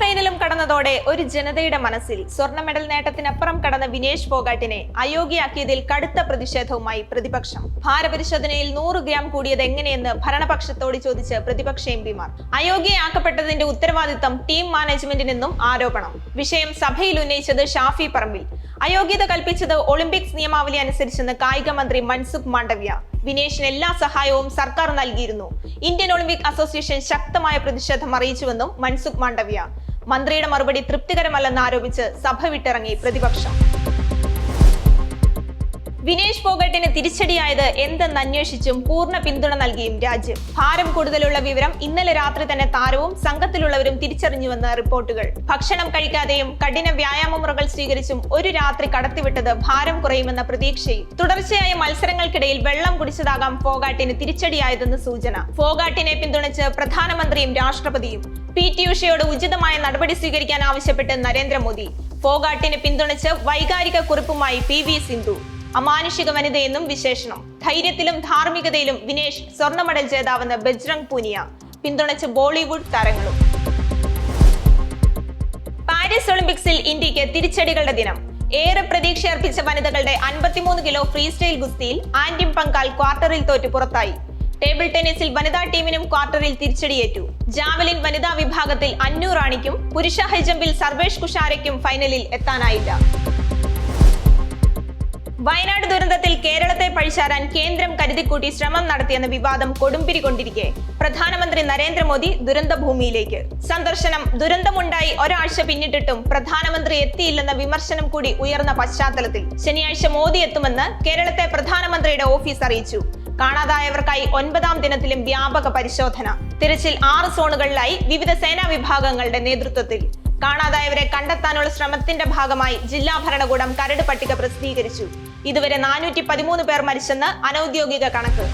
ഫൈനലും കടന്നതോടെ ഒരു ജനതയുടെ മനസ്സിൽ സ്വർണ മെഡൽ നേട്ടത്തിനപ്പുറം കടന്ന വിനേഷ് ഫോഗാട്ടിനെ അയോഗ്യയാക്കിയതിൽ കടുത്ത പ്രതിഷേധവുമായി പ്രതിപക്ഷം. ഭാരപരിശോധനയിൽ നൂറ് ഗ്രാം കൂടിയത് എങ്ങനെയെന്ന് ഭരണപക്ഷത്തോട് ചോദിച്ച് പ്രതിപക്ഷ എം പിമാർ. അയോഗ്യയാക്കപ്പെട്ടതിന്റെ ഉത്തരവാദിത്തം ടീം മാനേജ്മെന്റിനെന്നും ആരോപണം. വിഷയം സഭയിൽ ഉന്നയിച്ചത് ഷാഫി പറമ്പിൽ. അയോഗ്യത കൽപ്പിച്ചത് ഒളിമ്പിക്സ് നിയമാവലി അനുസരിച്ചെന്ന് കായിക മന്ത്രി മൻസുഖ് മാണ്ഡവ്യ. വിനേഷിന് എല്ലാ സഹായവും സർക്കാർ നൽകിയിരുന്നു. ഇന്ത്യൻ ഒളിമ്പിക് അസോസിയേഷൻ ശക്തമായ പ്രതിഷേധം അറിയിച്ചുവെന്നും മൻസുഖ് മാണ്ഡവ്യ. മന്ത്രിയുടെ മറുപടി തൃപ്തികരമല്ലെന്ന് ആരോപിച്ച് സഭ വിട്ടിറങ്ങി പ്രതിപക്ഷം. വിനേഷ് ഫോഗട്ടിന് തിരിച്ചടിയായത് എന്തെന്ന് അന്വേഷിച്ചും പൂർണ പിന്തുണ നൽകിയും രാജ്യം. ഭാരം കൂടുതലുള്ള വിവരം ഇന്നലെ രാത്രി തന്നെ താരവും സംഘത്തിലുള്ളവരും തിരിച്ചറിഞ്ഞുവെന്ന് റിപ്പോർട്ടുകൾ. ഭക്ഷണം കഴിക്കാതെയും കഠിന വ്യായാമ മുറകൾ സ്വീകരിച്ചും ഒരു രാത്രി കടത്തിവിട്ടത് ഭാരം കുറയുമെന്ന പ്രതീക്ഷയും. തുടർച്ചയായ മത്സരങ്ങൾക്കിടയിൽ വെള്ളം കുടിച്ചതാകാം ഫോഗാട്ടിന് തിരിച്ചടിയായതെന്ന് സൂചന. ഫോഗാട്ടിനെ പിന്തുണച്ച് പ്രധാനമന്ത്രിയും രാഷ്ട്രപതിയും പി ടി ഉഷയോട് ഉചിതമായ നടപടി സ്വീകരിക്കാൻ ആവശ്യപ്പെട്ട് നരേന്ദ്രമോദി. ഫോഗാട്ടിനെ പിന്തുണച്ച് വൈകാരിക കുറിപ്പുമായി പി വി സിന്ധു. അമാനുഷിക വനിതയെന്നും വിശേഷണം. ധൈര്യത്തിലും ധാർമ്മികതയിലും വിനേഷ് സ്വർണ മെഡൽ ജേതാവെന്ന് ബജ്രംഗ് പുനിയ. പിന്തുണച്ച് ബോളിവുഡ് താരങ്ങളും. പാരീസ് ഒളിമ്പിക്സിൽ ഇന്ത്യയ്ക്ക് തിരിച്ചടികളുടെ ദിനം. ഏറെ പ്രതീക്ഷ അർപ്പിച്ച വനിതകളുടെ അൻപത്തിമൂന്ന് കിലോ ഫ്രീ സ്റ്റൈൽ ഗുസ്തിയിൽ ആന്റിം പങ്കാൽ ക്വാർട്ടറിൽ തോറ്റു പുറത്തായി. ടേബിൾ ടെന്നീസിൽ വനിതാ ടീമിനും ക്വാർട്ടറിൽ തിരിച്ചടിയേറ്റു. ജാവലിൻ വനിതാ വിഭാഗത്തിൽ അന്നു റാണിക്കും പുരുഷ ഹൈജമ്പിൽ സർവേഷ് കുഷാരയ്ക്കും ഫൈനലിൽ എത്താനായില്ല. വയനാട് ദുരന്തത്തിൽ കേരളത്തെ പഴിച്ചാരാൻ കേന്ദ്രം കരുതിക്കൂട്ടി ശ്രമം നടത്തിയെന്ന വിവാദം കൊടുമ്പിരി കൊണ്ടിരിക്കെ. പ്രധാനമന്ത്രി നരേന്ദ്രമോദി ദുരന്ത ഭൂമിയിലേക്ക് സന്ദർശനം ദുരന്തമുണ്ടായി ഒരാഴ്ച പിന്നിട്ടിട്ടും പ്രധാനമന്ത്രി എത്തിയില്ലെന്ന വിമർശനം കൂടി ഉയർന്ന പശ്ചാത്തലത്തിൽ ശനിയാഴ്ച മോദി എത്തുമെന്ന് കേരളത്തെ പ്രധാനമന്ത്രിയുടെ ഓഫീസ് അറിയിച്ചു. കാണാതായവർക്കായി ഒൻപതാം ദിനത്തിലും വ്യാപക പരിശോധന. തിരച്ചിൽ ആറ് സോണുകളിലായി വിവിധ സേനാ വിഭാഗങ്ങളുടെ നേതൃത്വത്തിൽ. കാണാതായവരെ കണ്ടെത്താനുള്ള ശ്രമത്തിന്റെ ഭാഗമായി ജില്ലാ ഭരണകൂടം കരട് പട്ടിക പ്രസിദ്ധീകരിച്ചു. ഇതുവരെ നാനൂറ്റി പതിമൂന്ന് പേർ മരിച്ചെന്ന് അനൌദ്യോഗിക കണക്ക്.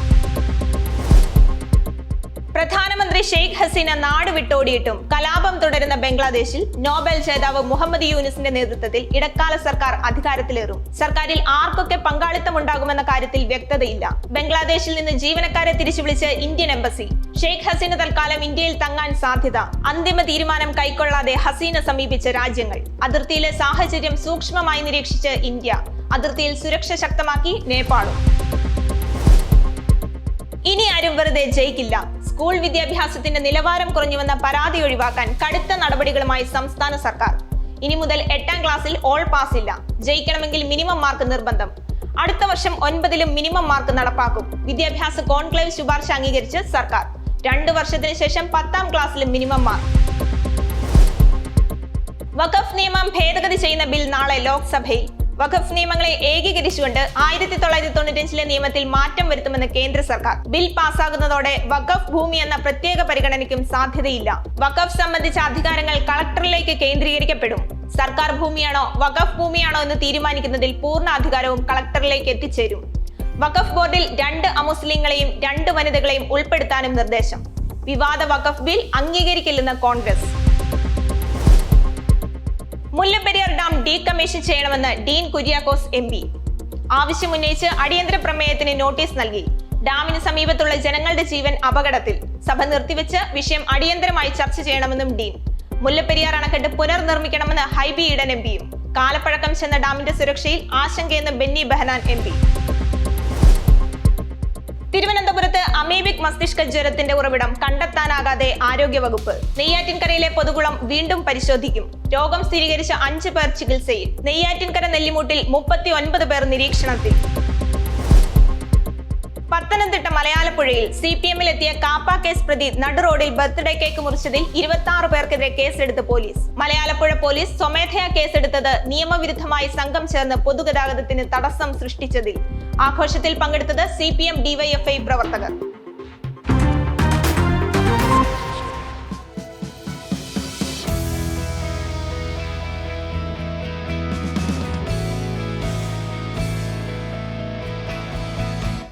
പ്രധാനമന്ത്രി ഷെയ്ഖ് ഹസീന നാട് വിട്ടോടിയിട്ടും കലാപം തുടരുന്ന ബംഗ്ലാദേശിൽ നോബൽ ജേതാവ് മുഹമ്മദ് യൂനിസിന്റെ നേതൃത്വത്തിൽ ഇടക്കാല സർക്കാർ അധികാരത്തിലേറും. സർക്കാരിൽ ആർക്കൊക്കെ പങ്കാളിത്തം ഉണ്ടാകുമെന്ന കാര്യത്തിൽ വ്യക്തതയില്ല. ബംഗ്ലാദേശിൽ നിന്ന് ജീവനക്കാരെ തിരിച്ചുവിളിച്ച് ഇന്ത്യൻ എംബസി. ഷെയ്ഖ് ഹസീന തൽക്കാലം ഇന്ത്യയിൽ തങ്ങാൻ സാധ്യത. അന്തിമ തീരുമാനം കൈക്കൊള്ളാതെ ഹസീന സമീപിച്ച രാജ്യങ്ങൾ. അതിർത്തിയിലെ സാഹചര്യം സൂക്ഷ്മമായി നിരീക്ഷിച്ച് ഇന്ത്യ. അതിർത്തിയിൽ സുരക്ഷ ശക്തമാക്കി നേപ്പാളും. ഇനി ആരും വെറുതെ ജയിക്കില്ല. സ്കൂൾ വിദ്യാഭ്യാസത്തിന്റെ നിലവാരം കുറഞ്ഞുവെന്ന പരാതി ഒഴിവാക്കാൻ കടുത്ത നടപടികളുമായി സംസ്ഥാന സർക്കാർ. ഇനി മുതൽ എട്ടാം ക്ലാസ്സിൽ ഓൾ പാസ് ഇല്ല. ജയിക്കണമെങ്കിൽ മിനിമം മാർക്ക് നിർബന്ധം. അടുത്ത വർഷം ഒൻപതിലും മിനിമം മാർക്ക് നടപ്പാക്കും. വിദ്യാഭ്യാസ കോൺക്ലേവ് ശുപാർശ അംഗീകരിച്ച് സർക്കാർ. രണ്ടു വർഷത്തിന് ശേഷം പത്താം ക്ലാസ്സിലും മിനിമം മാർക്ക് വഖഫ് നിയമം ഭേദഗതി ചെയ്യുന്ന ബിൽ നാളെ ലോക്സഭയിൽ. വഖഫ് നിയമങ്ങളെ ഏകീകരിച്ചുകൊണ്ട് ആയിരത്തി തൊള്ളായിരത്തി തൊണ്ണൂറ്റഞ്ചിലെ നിയമത്തിൽ മാറ്റം വരുത്തുമെന്ന് കേന്ദ്ര സർക്കാർ. ബിൽ പാസ്സാകുന്നതോടെ വഖഫ് ഭൂമി എന്ന പ്രത്യേക പരിഗണനയ്ക്കും സാധ്യതയില്ല. വഖഫ് സംബന്ധിച്ച അധികാരങ്ങൾ കളക്ടറിലേക്ക് കേന്ദ്രീകരിക്കപ്പെടും. സർക്കാർ ഭൂമിയാണോ വഖഫ് ഭൂമിയാണോ എന്ന് തീരുമാനിക്കുന്നതിൽ പൂർണ അധികാരവും കളക്ടറിലേക്ക് എത്തിച്ചേരും. വഖഫ് ബോർഡിൽ രണ്ട് അമുസ്ലിങ്ങളെയും രണ്ട് വനിതകളെയും ഉൾപ്പെടുത്താനും നിർദ്ദേശം. വിവാദ വഖഫ് ബിൽ അംഗീകരിക്കില്ലെന്ന് കോൺഗ്രസ്. മുല്ലപ്പെരിയാർ ഡാം ഡീകമ്മീഷൻ ചെയ്യണമെന്ന് ഡീൻ കുര്യാക്കോസ് എം പി. ആവശ്യമുന്നയിച്ച് അടിയന്തര പ്രമേയത്തിന് നോട്ടീസ് നൽകി. ഡാമിന് സമീപത്തുള്ള ജനങ്ങളുടെ ജീവൻ അപകടത്തിൽ. സഭ നിർത്തിവെച്ച് വിഷയം അടിയന്തരമായി ചർച്ച ചെയ്യണമെന്നും ഡീൻ. മുല്ലപ്പെരിയാർ അണക്കെട്ട് പുനർനിർമ്മിക്കണമെന്ന് ഹൈബി ഈഡൻ എം പിയും. കാലപ്പഴക്കം ചെന്ന ഡാമിന്റെ സുരക്ഷയിൽ ആശങ്കയെന്ന് Benny Behanan M P. Amoebic മസ്തിഷ്ക ജ്വരത്തിന്റെ ഉറവിടം കണ്ടെത്താനാകാതെ ആരോഗ്യവകുപ്പ്. നെയ്യാറ്റിൻകരയിലെ പൊതുകുളം വീണ്ടും പരിശോധിക്കും. രോഗം സ്ഥിരീകരിച്ച അഞ്ച് പേർ ചികിത്സയിൽ. നെയ്യാറ്റിൻകര നെല്ലിമൂട്ടിൽ മുപ്പത്തി ഒൻപത് പേർ നിരീക്ഷണത്തിൽ. പത്തനംതിട്ട മലയാളപ്പുഴയിൽ സി പി എമ്മിലെത്തിയ കാപ്പ കേസ് പ്രതി നടുറോഡിൽ ബർത്ത്ഡേ കേക്ക് മുറിച്ചതിൽ ഇരുപത്തി ആറ് പേർക്കെതിരെ കേസെടുത്ത് പോലീസ്. മലയാളപ്പുഴ പോലീസ് സ്വമേധയാ കേസെടുത്തത് നിയമവിരുദ്ധമായി സംഘം ചേർന്ന് പൊതുഗതാഗതത്തിന് തടസ്സം സൃഷ്ടിച്ചതിൽ. ആഘോഷത്തിൽ പങ്കെടുത്തത് സി പി എം ഡിവൈഎഫ്ഐ പ്രവർത്തകർ.